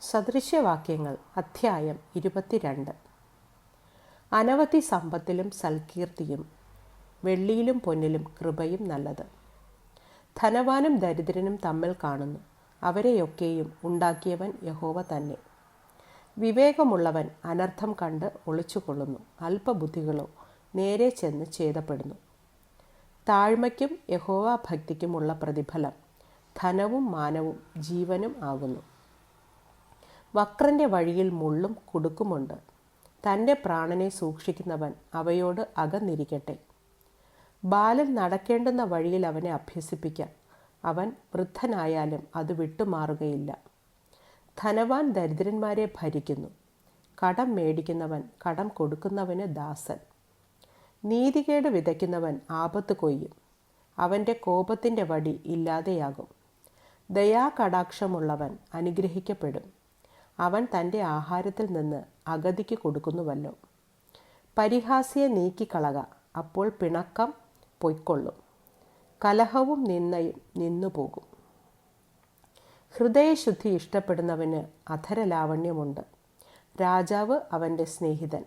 സദൃശ്യവാക്യങ്ങൾ അധ്യായം ഇരുപത്തിരണ്ട്. അനവധി സമ്പത്തിലും സൽകീർത്തിയും വെള്ളിയിലും പൊന്നിലും കൃപയും നല്ലത്. ധനവാനും ദരിദ്രനും തമ്മിൽ കാണുന്നു. അവരെയൊക്കെയും ഉണ്ടാക്കിയവൻ യഹോവ തന്നെ. വിവേകമുള്ളവൻ അനർത്ഥം കണ്ട് ഒളിച്ചുകൊള്ളുന്നു. അല്പബുദ്ധികളോ നേരെ ചെന്ന് ഛേദപ്പെടുന്നു. താഴ്മയ്ക്കും യഹോവ ഭക്തിക്കുമുള്ള പ്രതിഫലം. ധനവും മാനവും ജീവനും ആകുന്നു. വക്രന്റെ വഴിയിൽ മുള്ളും കുടുക്കുമുണ്ട്. തന്റെ പ്രാണനെ സൂക്ഷിക്കുന്നവൻ അവയോട് അകന്നിരിക്കട്ടെ. ബാലൻ നടക്കേണ്ടുന്ന വഴിയിൽ അവനെ അഭ്യസിപ്പിക്കാം. അവൻ വൃദ്ധനായാലും അത് വിട്ടുമാറുകയില്ല. ധനവാൻ ദരിദ്രന്മാരെ ഭരിക്കുന്നു. കടം മേടിക്കുന്നവൻ കടം കൊടുക്കുന്നവന് ദാസൻ. നീതികേട് വിതയ്ക്കുന്നവൻ ആപത്ത് കൊയ്യും. അവന്റെ കോപത്തിന്റെ വടി ഇല്ലാതെയാകും. ദയാകടാക്ഷമുള്ളവൻ അനുഗ്രഹിക്കപ്പെടും. അവൻ തന്റെ ആഹാരത്തിൽ നിന്ന് അഗതിക്ക് കൊടുക്കുന്നുവല്ലോ. പരിഹാസിയെ നീക്കിക്കളക അപ്പോൾ പിണക്കം പൊയ്ക്കൊള്ളും. കലഹവും നിന്നയും നിന്നുപോകും. ഹൃദയശുദ്ധി ഇഷ്ടപ്പെടുന്നവന് അധരലാവണ്യമുണ്ട്. രാജാവ് അവന്റെ സ്നേഹിതൻ.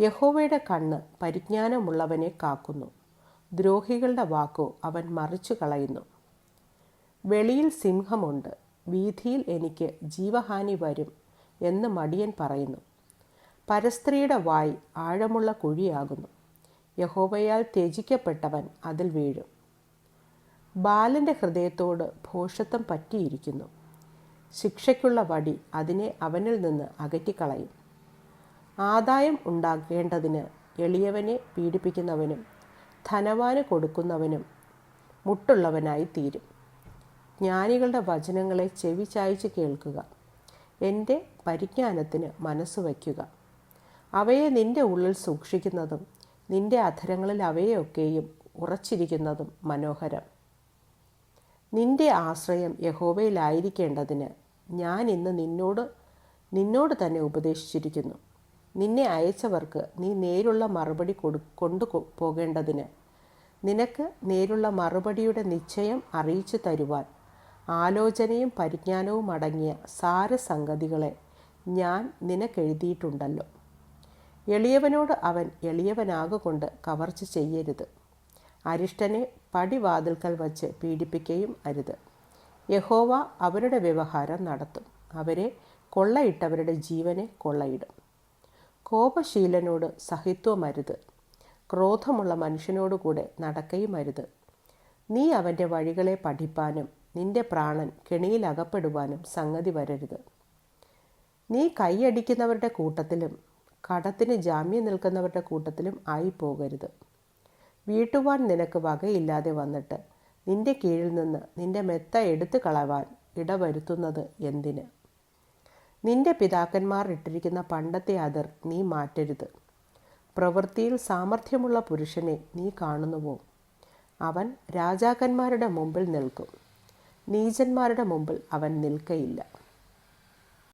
യഹോവയുടെ കണ്ണ് പരിജ്ഞാനമുള്ളവനെ കാക്കുന്നു. ദ്രോഹികളുടെ വാക്കോ അവൻ മറിച്ചു കളയുന്നു വെളിയിൽ സിംഹമുണ്ട്. വീഥിയിൽ എനിക്ക് ജീവഹാനി വരും എന്ന് മടിയൻ പറയുന്നു. പരസ്ത്രീയുടെ വായ് ആഴമുള്ള കുഴിയാകുന്നു. യഹോവയാൽ ത്യജിക്കപ്പെട്ടവൻ അതിൽ വീഴും. ബാലന്റെ ഹൃദയത്തോട് ഭോഷത്വം പറ്റിയിരിക്കുന്നു. ശിക്ഷയ്ക്കുള്ള വടി അതിനെ അവനിൽ നിന്ന് അകറ്റിക്കളയും. ആദായം ഉണ്ടാക്കേണ്ടതിന് എളിയവനെ പീഡിപ്പിക്കുന്നവനും ധനവാന് കൊടുക്കുന്നവനും മുട്ടുള്ളവനായി തീരും. ജ്ഞാനികളുടെ വചനങ്ങളെ ചെവി ചായ്ച്ച് കേൾക്കുക. എന്റെ പരിജ്ഞാനത്തിന് മനസ്സ് വയ്ക്കുക. അവയെ നിന്റെ ഉള്ളിൽ സൂക്ഷിക്കുന്നതും നിന്റെ അധരങ്ങളിൽ അവയൊക്കെയും ഉറച്ചിരിക്കുന്നതും മനോഹരം. നിന്റെ ആശ്രയം യഹോവയിലായിരിക്കേണ്ടതിന് ഞാൻ ഇന്ന് നിന്നോട് നിന്നോട് തന്നെ ഉപദേശിച്ചിരിക്കുന്നു. നിന്നെ അയച്ചവർക്ക് നീ നേരുള്ള മറുപടി കൊടു കൊണ്ടു പോകേണ്ടതിന്. നിനക്ക് നേരുള്ള മറുപടിയുടെ നിശ്ചയം അറിയിച്ചു തരുവാൻ ആലോചനയും പരിജ്ഞാനവും അടങ്ങിയ സാരസംഗതികളെ ഞാൻ നിനക്കെഴുതിയിട്ടുണ്ടല്ലോ. എളിയവനോട് അവൻ എളിയവനാകൊണ്ട് കവർച്ച ചെയ്യരുത്. അരിഷ്ടനെ പടിവാതിൽക്കൽ വച്ച് പീഡിപ്പിക്കുകയും അരുത്. യഹോവ അവരുടെ വ്യവഹാരം നടത്തും. അവരെ കൊള്ളയിട്ടവരുടെ ജീവനെ കൊള്ളയിടും. കോപശീലനോട് സഹിത്വമരുത് ക്രോധമുള്ള മനുഷ്യനോടുകൂടെ നടക്കയും അരുത്. നീ അവന്റെ വഴികളെ പഠിപ്പാനും നിന്റെ പ്രാണൻ കെണിയിൽ അകപ്പെടുവാനും സംഗതി വരരുത്. നീ കൈയടിക്കുന്നവരുടെ കൂട്ടത്തിലും കടത്തിന് ജാമ്യം നിൽക്കുന്നവരുടെ കൂട്ടത്തിലും ആയി പോകരുത് വീട്ടുവാൻ നിനക്ക് വകയില്ലാതെ വന്നിട്ട് നിന്റെ കീഴിൽ നിന്ന് നിന്റെ മെത്ത എടുത്തു കളവാൻ ഇടവരുത്തുന്നത് എന്തിന്? നിന്റെ പിതാക്കന്മാർ ഇട്ടിരിക്കുന്ന പണ്ടത്തെ അതിർ നീ മാറ്റരുത്. പ്രവൃത്തിയിൽ സാമർഥ്യമുള്ള പുരുഷനെ നീ കാണുന്നുവോ? അവൻ രാജാക്കന്മാരുടെ മുമ്പിൽ നിൽക്കും. നീചന്മാരുടെ മുമ്പിൽ അവൻ നിൽക്കയില്ല.